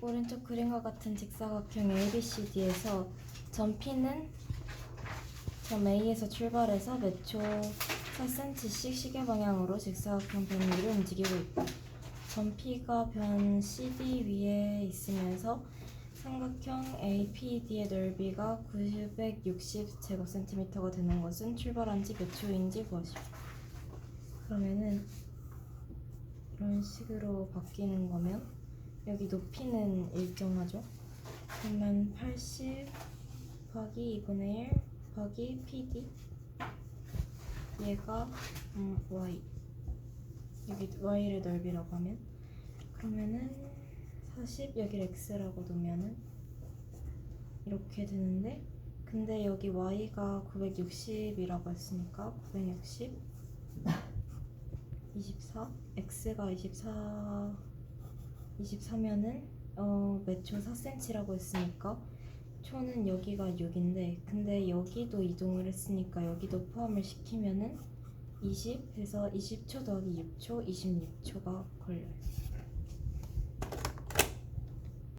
오른쪽 그림과 같은 직사각형 ABCD에서 점 P는 점 A에서 출발해서 몇초 4cm씩 시계 방향으로 직사각형 변 위를 움직이고 있다. 점 P가 변 CD 위에 있으면서 삼각형 APD의 넓이가 960제곱센티미터가 되는 것은 출발한 지 몇 초인지 구하시오. 그러면은 이런 식으로 바뀌는 거면 여기 높이는 일정하죠. 그러면 80 곱하기 2분의 1 곱하기 PD 얘가 음, Y 여기 Y를 넓이라고 하면? 그러면은 40 여기를 X라고 놓으면은 이렇게 되는데 근데 여기 Y가 960이라고 했으니까 960 24 X가 24 24면은 어, 몇초 4cm라고 했으니까 초는 여기가 6인데 근데 여기도 이동을 했으니까 여기도 포함을 시키면은 20 해서 20초 더하기 6초 26초가 걸려요.